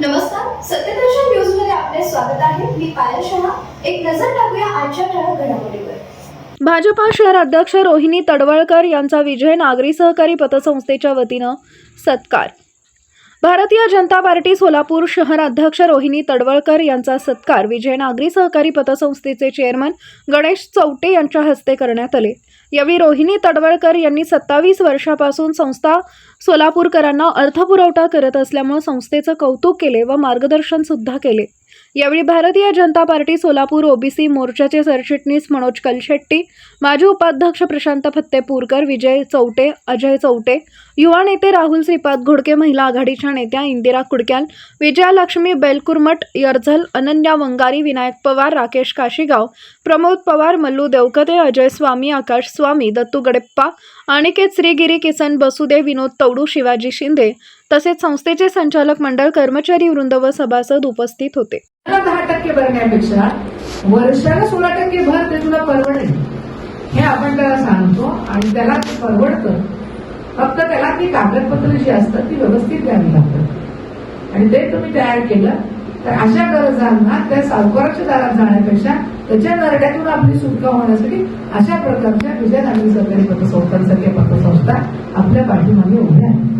नमस्कार सत्यदर्शन न्यूजमध्ये आपले स्वागत आहे. मी पायल शहा. एक नजर टाकूया आजच्या ठळक घडामोडीवर. भाजपा शहर अध्यक्ष रोहिणी तडवळकर यांचा विजय नागरी सहकारी पतसंस्थेच्या वतीनं सत्कार. भारतीय जनता पार्टी सोलापूर शहर अध्यक्ष रोहिणी तडवळकर यांचा सत्कार विजय नागरी सहकारी पतसंस्थेचे चेअरमन गणेश चौटे यांच्या हस्ते करण्यात आले. यावेळी रोहिणी तडवळकर यांनी सत्तावीस वर्षापासून संस्था सोलापूरकरांना अर्थपुरवठा करत असल्यामुळे संस्थेचं कौतुक केले व मार्गदर्शन सुद्धा केले. यावेळी भारतीय जनता पार्टी सोलापूर ओबीसी मोर्चाचे सरचिटणीस मनोज कलशेट्टी माजी उपाध्यक्ष प्रशांत फत्तेपूरकर विजय चौटे अजय चौटे युवा नेते राहुल श्रीपाद घोडके महिला आघाडीच्या नेत्या इंदिरा कुडक्याल विजयालक्ष्मी बेलकुर्मट यर्झल अनन्या वंगारी विनायक पवार राकेश काशीगाव प्रमोद पवार मल्लू देवकते अजय स्वामी आकाश स्वामी दत्तू गडेप्पा अनिकेत श्रीगिरी किसन बसुदेव विनोद तवडू शिवाजी शिंदे तसेच संस्थेचे संचालक मंडळ कर्मचारी वृंद व सभासद उपस्थित होते. दहा टक्के भरण्यापेक्षा वर्षाला सोळा टक्के भर ते तुला परवडेल हे आपण त्याला सांगतो आणि त्याला ते परवडतं. फक्त त्याला ती कागदपत्र जी असतात ती व्यवस्थित द्यावी लागतात. आणि ते तुम्ही तयार केलं तर अशा गरजांना त्या सावकाराच्या दारात जाण्यापेक्षा त्याच्या नरड्यातून आपली सुटका होण्यासाठी अशा प्रकारच्या विजय नागरी सरकारी पतसंस्थांसारख्या पतसंस्था आपल्या पाठीमागे उभ्या आहेत.